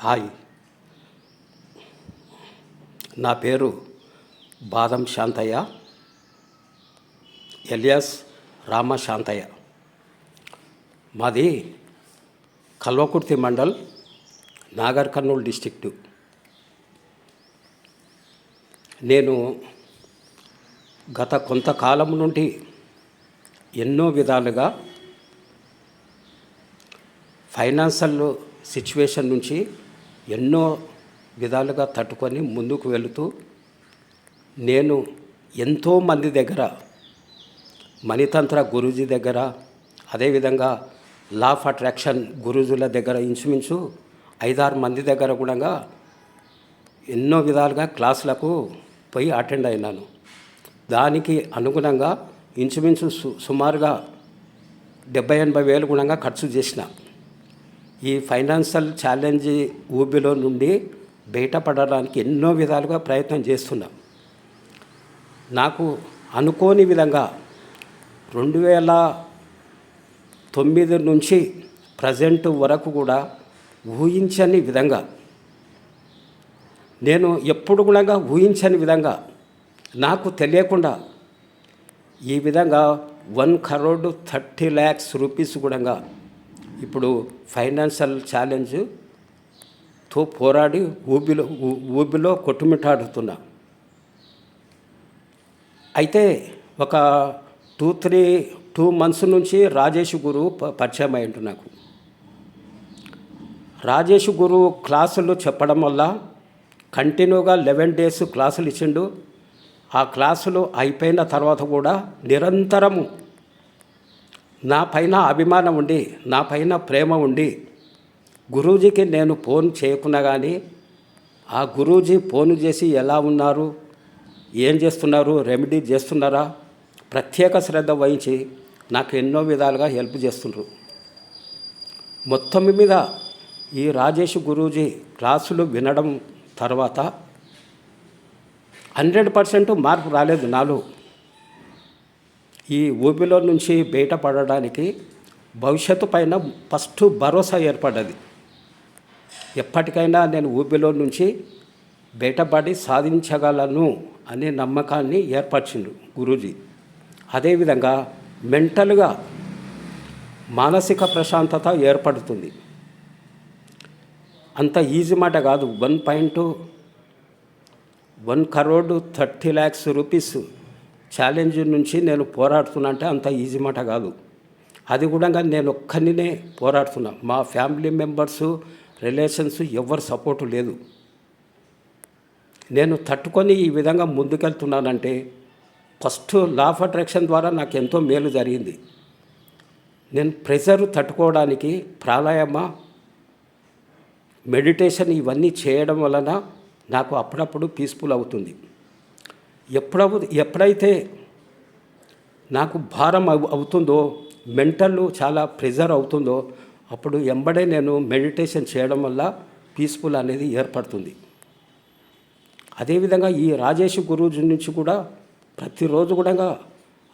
Hi. నా పేరు బాదం శాంతయ్య. ఎలియాస్ రామ శాంతయ్య. మాది కల్వకుర్తి మండల్ నాగర్ కర్నూలు డిస్టిక్టు నేను గత కొంతకాలం నుండి ఎన్నో విధాలుగా ఫైనాన్షియల్ సిచ్యువేషన్ నుంచి ఎన్నో విధాలుగా తట్టుకొని ముందుకు వెళుతూ నేను ఎంతోమంది దగ్గర మణితంత్ర గురూజీ దగ్గర అదేవిధంగా లా ఆఫ్ అట్రాక్షన్ గురూజుల దగ్గర ఇంచుమించు ఐదారు మంది దగ్గర కూడా ఎన్నో విధాలుగా క్లాసులకు పోయి అటెండ్ అయినాను. దానికి అనుగుణంగా ఇంచుమించు సు సుమారుగా డెబ్బై ఎనభై వేలు గుణంగా ఖర్చు చేసిన. ఈ ఫైనాన్షియల్ ఛాలెంజ్ ఊబిలో నుండి బయటపడడానికి ఎన్నో విధాలుగా ప్రయత్నం చేస్తున్నాం. నాకు అనుకోని విధంగా రెండు వేల తొమ్మిది నుంచి ప్రజెంట్ వరకు కూడా ఊహించని విధంగా నేను ఎప్పుడు కూడా ఊహించని విధంగా నాకు తెలియకుండా ఈ విధంగా one crore thirty lakhs rupees కూడా ఇప్పుడు ఫైనాన్షియల్ ఛాలెంజ్తో పోరాడి ఊబిలో ఊ- ఊబిలో కొట్టుమిట్టాడుతున్నా. అయితే ఒక టూ త్రీ టూ మంత్స్ నుంచి రాజేష్ గురువు ప- పరిచయం అయ్యిండు నాకు. రాజేష్ గురువు క్లాసులు చెప్పడం వల్ల కంటిన్యూగా లెవెన్ డేస్ క్లాసులు ఇచ్చిండు. ఆ క్లాసులు అయిపోయిన తర్వాత కూడా నిరంతరము నా పైన అభిమానం ఉండి నా పైన ప్రేమ ఉండి గురూజీకి నేను ఫోన్ చేయకున్నా కానీ ఆ గురూజీ ఫోన్ చేసి ఎలా ఉన్నారు ఏం చేస్తున్నారు రెమెడీ చేస్తున్నారా ప్రత్యేక శ్రద్ధ వహించి నాకు ఎన్నో విధాలుగా హెల్ప్ చేస్తుండ్రు. మొత్తం మీద ఈ రాజేష్ గురూజీ క్లాసులు వినడం తర్వాత హండ్రెడ్ పర్సెంట్ మార్పు రాలేదు నాలో. ఈ ఊబిలో నుంచి బయటపడడానికి భవిష్యత్తు పైన ఫస్ట్ భరోసా ఏర్పడ్డది. ఎప్పటికైనా నేను ఊబిలో నుంచి బయటపడి సాధించగలను అనే నమ్మకాన్ని ఏర్పరిచిండు గురూజీ. అదేవిధంగా మెంటల్గా మానసిక ప్రశాంతత ఏర్పడుతుంది. అంత ఈజీ మాట కాదు one point one crore thirty lakhs rupees challenge నుంచి నేను పోరాడుతున్నా అంటే అంత ఈజీ మాట కాదు. అది కూడా నేను ఒక్కరినే పోరాడుతున్నా. మా ఫ్యామిలీ మెంబర్స్ రిలేషన్స్ ఎవరు సపోర్టు లేదు. నేను తట్టుకొని ఈ విధంగా ముందుకెళ్తున్నానంటే ఫస్ట్ లా ఆఫ్ అట్రాక్షన్ ద్వారా నాకు ఎంతో మేలు జరిగింది. నేను ప్రెషర్ తట్టుకోవడానికి ప్రాణాయామ మెడిటేషన్ ఇవన్నీ చేయడం వలన నాకు అప్పుడప్పుడు పీస్ఫుల్ అవుతుంది. ఎప్పుడవు ఎప్పుడైతే నాకు భారం అవుతుందో మెంటల్ చాలా ప్రెజర్ అవుతుందో అప్పుడు ఎంబడే నేను మెడిటేషన్ చేయడం వల్ల పీస్ఫుల్ అనేది ఏర్పడుతుంది. అదేవిధంగా ఈ రాజేష్ గురూజీ నుంచి కూడా ప్రతిరోజు కూడా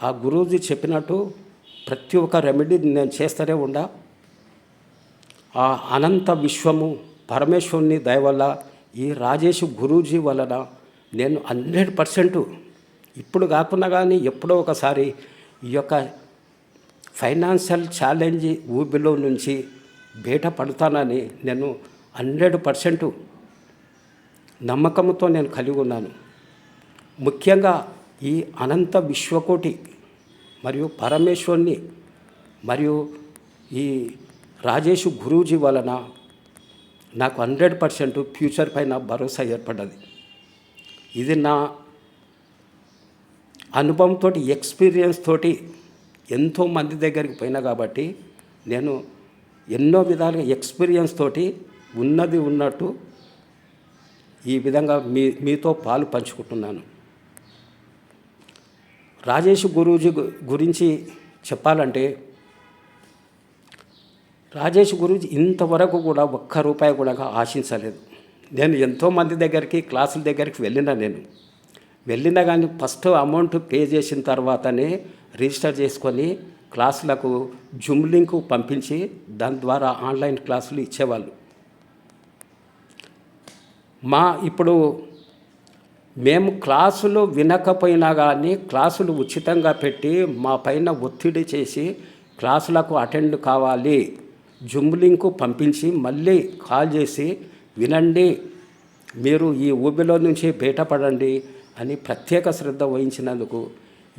ఆ గురూజీ చెప్పినట్టు ప్రతి ఒక్క రెమెడీ నేను చేస్తూనే ఉండా. ఆ అనంత విశ్వము పరమేశ్వరుని దయ వల్ల ఈ రాజేష్ గురూజీ వలన నేను హండ్రెడ్ పర్సెంట్ ఇప్పుడు కాకుండా కానీ ఎప్పుడో ఒకసారి ఈ యొక్క ఫైనాన్షియల్ ఛాలెంజ్ ఊబిలో నుంచి బయట పడతానని నేను హండ్రెడ్ పర్సెంట్ నమ్మకంతో నేను కలిగి ఉన్నాను. ముఖ్యంగా ఈ అనంత విశ్వకోటి మరియు పరమేశ్వరుని మరియు ఈ రాజేష్ గురూజీ వలన నాకు హండ్రెడ్ పర్సెంట్ ఫ్యూచర్ పైన భరోసా ఏర్పడ్డది. ఇది నా అనుభవంతో ఎక్స్పీరియన్స్ తోటి ఎంతో మంది దగ్గరికి పోయినా కాబట్టి నేను ఎన్నో విధాలుగా ఎక్స్పీరియన్స్ తోటి ఉన్నది ఉన్నట్టు ఈ విధంగా మీ మీతో పాలు పంచుకుంటున్నాను. రాజేష్ గురూజీ గురించి చెప్పాలంటే రాజేష్ గురూజీ ఇంతవరకు కూడా ఒక్క రూపాయి కూడా ఆశించలేదు. నేను ఎంతోమంది దగ్గరికి క్లాసుల దగ్గరికి వెళ్ళిన నేను. వెళ్ళినా కానీ ఫస్ట్ అమౌంట్ పే చేసిన తర్వాతనే రిజిస్టర్ చేసుకొని క్లాసులకు జూమ్ లింక్ పంపించి దాని ద్వారా ఆన్లైన్ క్లాసులు ఇచ్చేవాళ్ళు. మా ఇప్పుడు మేము క్లాసులు వినకపోయినా కానీ క్లాసులు ఉచితంగా పెట్టి మా పైన ఒత్తిడి చేసి క్లాసులకు అటెండ్ కావాలి. జుమ్ లింకు పంపించి మళ్ళీ కాల్ చేసి వినండి మీరు ఈ ఊబిలో నుంచి బయటపడండి అని ప్రత్యేక శ్రద్ధ వహించినందుకు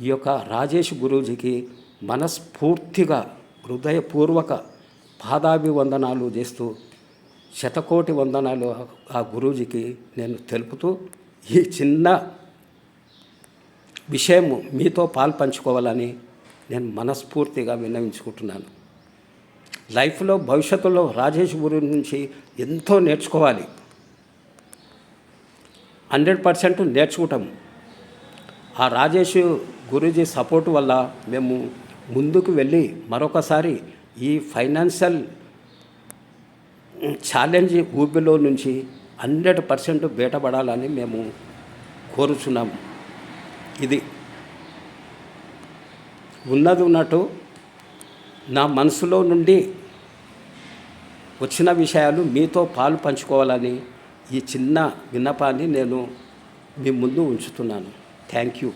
ఈ యొక్క రాజేష్ గురూజీకి మనస్ఫూర్తిగా హృదయపూర్వక పాదాభివందనాలు చేస్తూ శతకోటి వందనాలు ఆ గురూజీకి నేను తెలుపుతూ ఈ చిన్న విషయము మీతో పాల్పంచుకోవాలని నేను మనస్ఫూర్తిగా విన్నవించుకుంటున్నాను. లైఫ్లో భవిష్యత్తులో రాజేష్ గురి నుంచి ఎంతో నేర్చుకోవాలి. హండ్రెడ్ పర్సెంట్ నేర్చుకుంటాం. ఆ రాజేష్ గురూజీ సపోర్ట్ వల్ల మేము ముందుకు వెళ్ళి మరొకసారి ఈ ఫైనాన్షియల్ ఛాలెంజ్ ఊబిలో నుంచి హండ్రెడ్ పర్సెంట్ బయటపడాలని మేము కోరుచున్నాము ఇది ఉన్నది ఉన్నట్టు నా మనసులో నుండి వచ్చిన విషయాలు మీతో పాలు పంచుకోవాలని ఈ చిన్న విన్నపాన్ని నేను మీ ముందు ఉంచుతున్నాను. Thank you